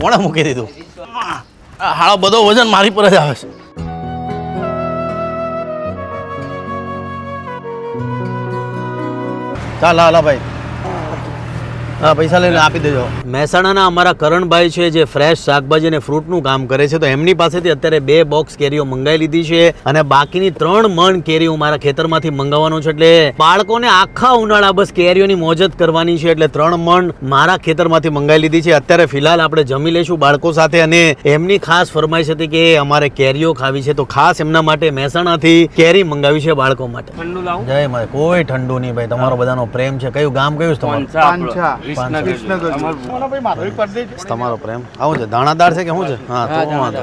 કોણે મૂકી દીધું? હાળો બધો વજન મારી પર જ આવે છે. ચાલ હાલા ભાઈ. હા પૈસા લઈને આપી દેજો. મહેસાણાના અમારા કરણભાઈ છે જે ફ્રેશ શાકભાજી અને ફ્રૂટનું કામ કરે છે તો એમની પાસેથી અત્યારે બે બોક્સ કેરીઓ મંગાવી લીધી છે અને બાકીની ત્રણ મણ કેરીઓ મારા ખેતરમાંથી મંગાવવાનો છે એટલે બાળકોને આખા ઉનાળા બસ કેરીઓની મોજત જ કરવાની છે એટલે ત્રણ મણ મારા ખેતરમાંથી મંગાવી લીધી છે. અત્યારે ફિલહાલ આપણે જમી લઈશું બાળકો સાથે અને એમની ખાસ ફરમાઈશ હતી કે અમારે કેરીઓ ખાવી છે તો ખાસ એમના માટે મહેસાણાથી કેરી મંગાવી છે બાળકો માટે. ઠંડુ લાવું? જય મારે કોઈ ઠંડુ નહીં ભાઈ તમારો બધાનો પ્રેમ છે. કયું ગામ કયું છે તમારું. તમારો પ્રેમ. આવું છે? દાણાદાર છે કે શું છે? હા તો વાંધો.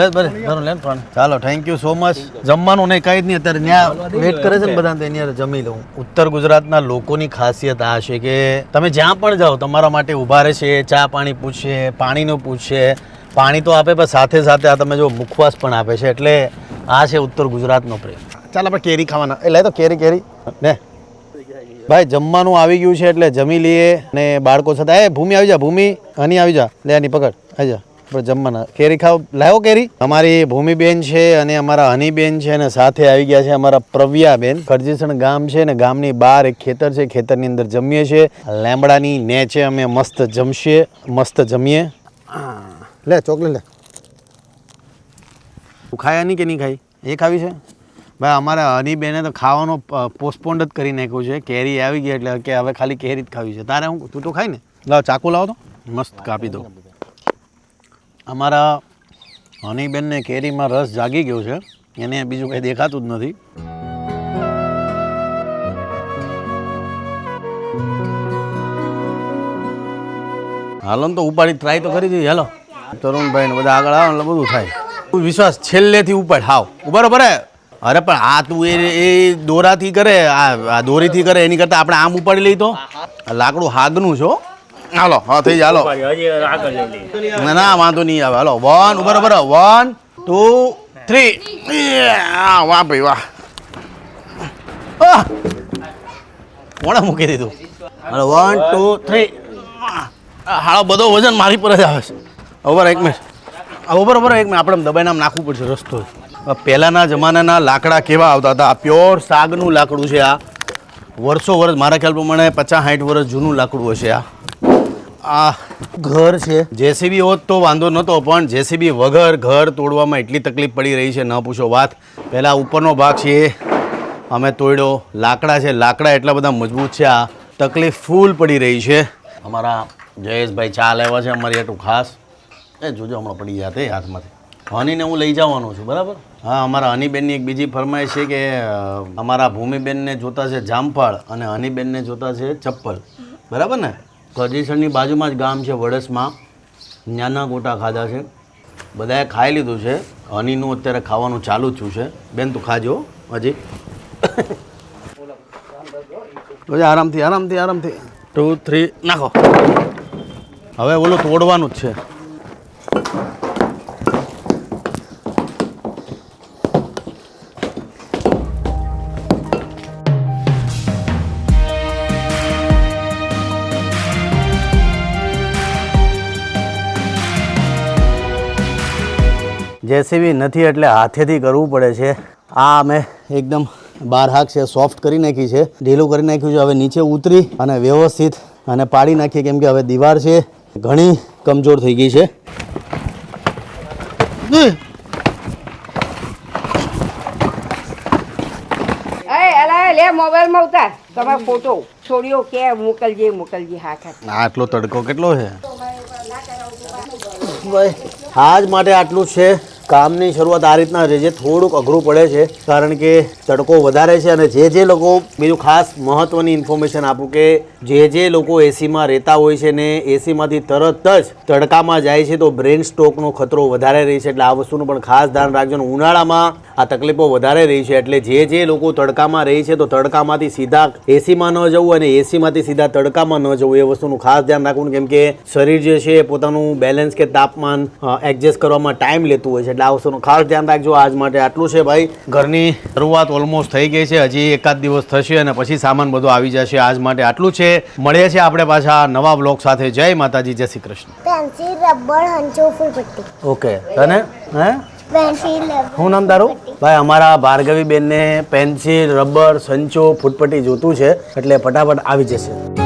લે ભલે ભલે લે પણ ચાલો થેન્ક યુ સો મચ જમવાનું નહીં કાંઈ જ નહીં અત્યારે ત્યાં વેટ કરે છે ને બધા તો એની હારે જમી લઉં. ઉત્તર ગુજરાતના લોકોની ખાસિયત આ છે કે તમે જ્યાં પણ જાઓ તમારા માટે ઊભા રહેશે ચા પાણી પૂછશે પાણીનું પૂછશે. પાણી તો આપે પણ સાથે સાથે આ તમે જો મુખવાસ પણ આપે છે. એટલે આ છે ઉત્તર ગુજરાતનો પ્રેમ. ચાલ આપણે કેરી ખાવાના. એ લે તો કેરી કેરી. ને ભાઈ જમવાનું આવી ગયું છે એટલે જમી લઈએ અને બાળકો સાથે. એ ભૂમિ આવી જા ભૂમિ. હની આવી જા. લે આની પકડ. આવી જા. આપણે જમવાના. કેરી ખાવ. લાવો કેરી? અમારી ભૂમિબેન છે અને અમારા હનીબેન છે અને સાથે આવી ગયા છે અમારા પ્રવ્યાબેન કરજીસણ ગામ છે ને ગામની બહાર એક ખેતર છે. ખેતરની અંદર જમીએ છીએ. લેમડાની ને છે અમે મસ્ત જમશીએ મસ્ત જમીએ. લે ચોકલેટ લે. તું ખાયા નહીં કે નહીં ખાઈ? એ ખાવી છે? ભાઈ અમારા હનીબેને તો ખાવાનો પોસ્ટપોન્ડ જ કરી નાખ્યું છે. કેરી આવી ગઈ એટલે કે હવે ખાલી કેરી જ ખાવી છે. તારે હું તું તો ખાઈ ને? લાવ ચાકુ લાવો તો. મસ્ત કાપી દો અમારા હનીબેનને કેરીમાં રસ જાગી ગયો છે. એને બીજું કંઈ દેખાતું જ નથી. હાલો ને તો ઉપાડી ટ્રાય તો કરી દીધી હાલો. તરુણભાઈ ને બધા આગળ આવે એટલે બધું થાય. વિશ્વાસ છેલ્લેથી ઉપાડ હાવ. બરોબર હે? અરે પણ આ તું એ એ દોરાથી કરે આ આ દોરીથી કરે એની કરતાં આપણે આમ ઉપાડી લઈ તો? લાકડું હાગનું છો હાલો હા થઈ જાય હાલો. ના ના વાંધો નહીં આવે હાલો. વન ઉપર વન ટુ થ્રી વાહ ભાઈ વાહ! કોણે મૂકી દીધું? હાલો વન ટુ થ્રી હાલો બધો વજન મારી પર જ આવે છે. ઓબર એક મિનિટ. ઉપર ઉપર એક મિનિટ. આપણે દબાઈને આમ નાખવું પડશે રસ્તો. પહેલાંના જમાનાના લાકડા કેવા આવતા હતા? આ પ્યોર સાગનું લાકડું છે આ. વર્ષો વર્ષ, મારા ખ્યાલ પ્રમાણે પચાસ સાઠ વર્ષ જૂનું લાકડું હશે આ. આ ઘર છે. જેસીબી હોત તો વાંધો નહોતો, પણ જેસીબી વગર ઘર તોડવામાં એટલી તકલીફ પડી રહી છે, ન પૂછો વાત. પહેલાં ઉપરનો ભાગ છે અમે તોડ્યો. લાકડા છે. લાકડા એટલા બધા મજબૂત છે આ. તકલીફ ફૂલ પડી રહી છે. અમારા જયેશભાઈ ચા લેવા છે, અમારી એટલું ખાસ. એ જોજો, હમણાં પડી જાતે હાથમાંથી. હનીને હું લઈ જવાનો છું બરાબર? હા અમારા હનીબેનની એક બીજી ફરમાઈશ છે કે અમારા ભૂમિબેનને જોતા છે જામફળ અને હનીબેનને જોતા છે ચપ્પલ. બરાબર ને? કજીસણની બાજુમાં જ ગામ છે વડસમાં. નાના ગોટા ખાધા છે. બધાએ ખાઈ લીધું છે. હનીનું અત્યારે ખાવાનું ચાલુ જ થયું છે. બેન તું ખાજો હજી. આરામથી આરામથી આરામથી. ટુ થ્રી નાખો. હવે ઓલું તોડવાનું જ છે. જેસીબી નથી એટલે હાથેથી કરવું પડે છે. આ અમે એકદમ બાર હાક છે સોફ્ટ કરી નાખી છે. ઢીલું કરી નાખ્યું છે હવે નીચે ઉતરી અને વ્યવસ્થિત અને પાડી નાખીએ કેમ કે હવે દીવાર છે. ઘણી કમજોર થઈ ગઈ છે. મોબાઈલમાં ઉતાર. તમારો ફોટો છોડીઓ કે મોકલજે મોકલજે હા ખા આટલો તડકો કેટલો છે? ભાઈ આજ માટે આટલું છે. કામની શરૂઆત આ રીતના રહેજે થોડુંક અઘરું પડે છે, કારણ કે તડકો વધારે છે અને જે જે લોકો બીજું ખાસ મહત્ત્વની ઇન્ફોર્મેશન આપું કે જે જે લોકો એસીમાં રહેતા હોય છે ને એસીમાંથી તરત જ તડકામાં જાય છે તો બ્રેન સ્ટ્રોકનો ખતરો વધારે રહે છે. એટલે આ વસ્તુનું પણ ખાસ ધ્યાન રાખજો અને ઉનાળામાં આ તકલીફો વધારે રહી છે. એટલે જે જે લોકો તડકામાં રહે છે તો તડકામાંથી સીધા એસીમાં ન જવું અને એસીમાંથી સીધા તડકામાં ન જવું એ વસ્તુનું ખાસ ધ્યાન રાખવું. કેમ કે શરીર જે છે એ પોતાનું બેલેન્સ કે તાપમાન એડજસ્ટ કરવામાં ટાઈમ લેતું હોય છે. એટલે આ વસ્તુનું ખાસ ધ્યાન રાખજો. આજ માટે આટલું છે ભાઈ. ઘરની શરૂઆત ઓલમોસ્ટ થઈ ગઈ છે. હજી એકાદ દિવસ થશે અને પછી સામાન બધો આવી જશે. આજ માટે આટલું છે. મળીએ છીએ આપણે પાછા નવા બ્લોગ સાથે. જય માતાજી જય શ્રી કૃષ્ણ. પેન્સિલ રબર હંચો ફૂલપટ્ટી. ઓકે. તને? હે? શું નામ તારું? ભાઈ અમારા ભાર્ગવી બેનને પેન્સિલ રબર સંચો ફૂટપટ્ટી જોતું છે. એટલે ફટાફટ આવી જશે.